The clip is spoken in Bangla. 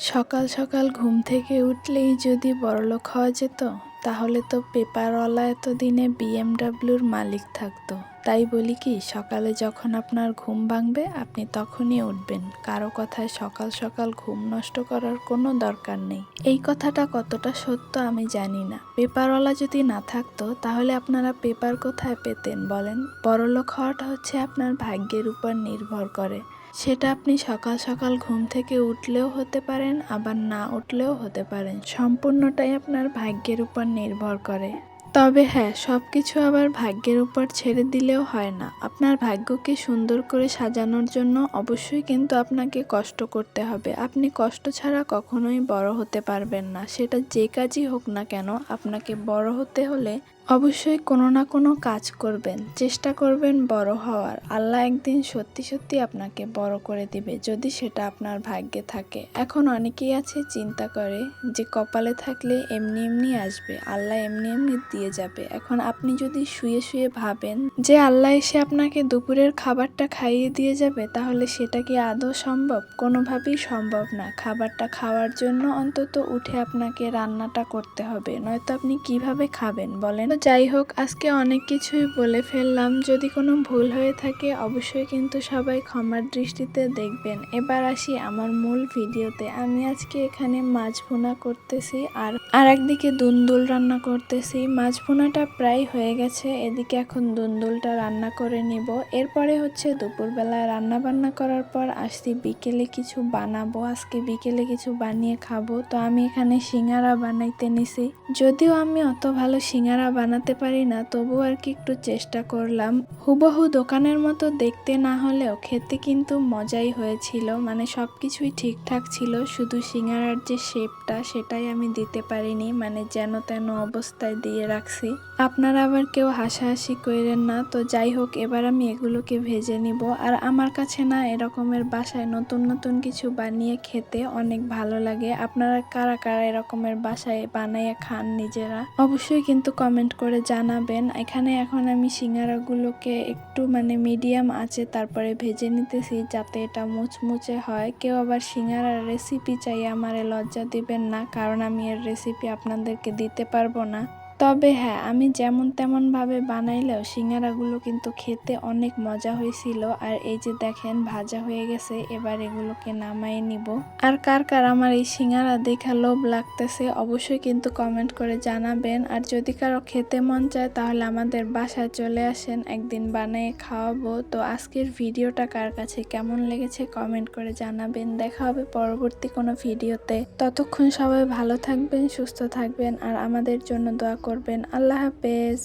সকাল সকাল ঘুম থেকে উঠলেই যদি বড়লোক হওয়া যেত, তাহলে তো পেপারওয়ালা এতদিনে বিএমডাব্লিউর মালিক থাকতো। তাই বলি কি, সকালে যখন আপনার ঘুম ভাঙবে, আপনি তখনই উঠবেন। কারও কথায় সকাল সকাল ঘুম নষ্ট করার কোনো দরকার নেই। এই কথাটা কতটা সত্য আমি জানি না। পেপারওয়ালা যদি না থাকতো, তাহলে আপনারা পেপার কোথায় পেতেন বলেন? বড়লোক হওয়াটা হচ্ছে আপনার ভাগ্যের উপর নির্ভর করে। সেটা আপনি সকাল সকাল ঘুম থেকে উঠলেও হতে পারেন, আবার না উঠলেও হতে পারেন। সম্পূর্ণটাই আপনার ভাগ্যের উপর নির্ভর করে। তবে হ্যাঁ সব কিছু আবার ভাগ্যের উপর ছেড়ে দিলেও হয় না। আপনার ভাগ্যকে সুন্দর করে সাজানোর জন্য অবশ্যই কিন্তু আপনাকে কষ্ট করতে হবে। আপনি কষ্ট ছাড়া কখনোই বড় হতে পারবেন না। সেটা যে কাজই হোক না কেন, আপনাকে বড় হতে হলে অবশ্যই কোনো না কোনো কাজ করবেন। চেষ্টা করবেন বড় হওয়ার। আল্লাহ একদিন সত্যি সত্যি আপনাকে বড় করে দিবে, যদি সেটা আপনার ভাগ্যে থাকে। এখন অনেকেই আছে চিন্তা করে যে কপালে থাকলে এমনি এমনি আসবে। আল্লাহ এমনি এমনি দিয়ে যাবে। এখন আপনি যদি শুয়ে শুয়ে ভাবেন যে আল্লাহ এসে আপনাকে দুপুরের খাবারটা খাইয়ে দিয়ে যাবে, তাহলে সেটা কি আদৌ সম্ভব? কোনোভাবেই সম্ভব না। খাবারটা খাওয়ার জন্য অন্তত উঠে আপনাকে রান্নাটা করতে হবে। নয়তো আপনি কীভাবে খাবেন বলেন? যাই হোক, আজকে অনেক কিছুই বলে ফেললাম। যদি কোনো ভুল হয়ে থাকে, অবশ্যই কিন্তু সবাই ক্ষমার দৃষ্টিতে দেখবেন। এবার আসি আমার মূল ভিডিওতে। আমি আজকে এখানে মাছ ভুনা করতেছি আর আর একদিকে দুন্দুল রান্না করতেছি। মাছ ভুনাটা প্রায় হয়ে গেছে, এদিকে এখন দুন্দুলটা রান্না করে নিব। এরপরে হচ্ছে দুপুরবেলা রান্না বান্না করার পর আসছি বিকেলে কিছু বানাবো, আজকে বিকেলে কিছু বানিয়ে খাব। তো আমি এখানে সিঙ্গারা বানাইতে নিছি। যদিও আমি অত ভালো সিঙ্গারা বানাতে পারি না, তবু আর কি একটু চেষ্টা করলাম। হুবহু দোকানের মতো দেখতে না হলেও খেতে কিন্তু মজাই হয়েছিল। মানে সব কিছুই ঠিকঠাক ছিল, শুধু সিঙ্গারার যে শেপটা সেটাই আমি দিতে পারিনি মানে যেন তেন অবস্থায় দিয়ে রাখছি। আপনারা আবার কেউ হাসাহাসি করেন না, তো যাই হোক, এবার আমি এগুলোকে ভেজে নিব। আর আমার কাছে না এরকমের বাসায় নতুন নতুন কিছু বানিয়ে খেতে অনেক ভালো লাগে। আপনারা কারা কারা এরকমের বাসায় বানাইয়ে খান নিজেরা? অবশ্যই কিন্তু কমেন্ট করে জানাবেন। এখানে এখন আমি সিঙ্গারাগুলোকে একটু মানে মিডিয়াম আছে তারপরে ভেজে নিতেছি, যাতে এটা মুচমুচে হয়। কেউ আবার সিঙ্গারার রেসিপি চাই আমারে লজ্জা দিবেন না, কারণ আমি এর রেসিপি আপনাদেরকে দিতে পারব না। তবে হ্যাঁ আমি যেমন তেমন ভাবে বানাইলেও সিঙ্গারাগুলো কিন্তু খেতে অনেক মজা হয়েছিল। আর এই যে দেখেন, ভাজা হয়ে গেছে, এবার এগুলোকে নামাই নিব। আর কার কার আমার এই সিঙ্গারা দেখা লোভ লাগতেছে, অবশ্যই কিন্তু কমেন্ট করে জানাবেন। আর যদি কারও খেতে মন চায়, তাহলে আমাদের বাসায় চলে আসেন, একদিন বানিয়ে খাওয়াবো। তো আজকের ভিডিওটা কার কাছে কেমন লেগেছে, কমেন্ট করে জানাবেন। দেখা হবে পরবর্তী কোনো ভিডিওতে। ততক্ষণ সবাই ভালো থাকবেন, সুস্থ থাকবেন, আর আমাদের জন্য দোয়া করবেন। আল্লাহ হাফেজ।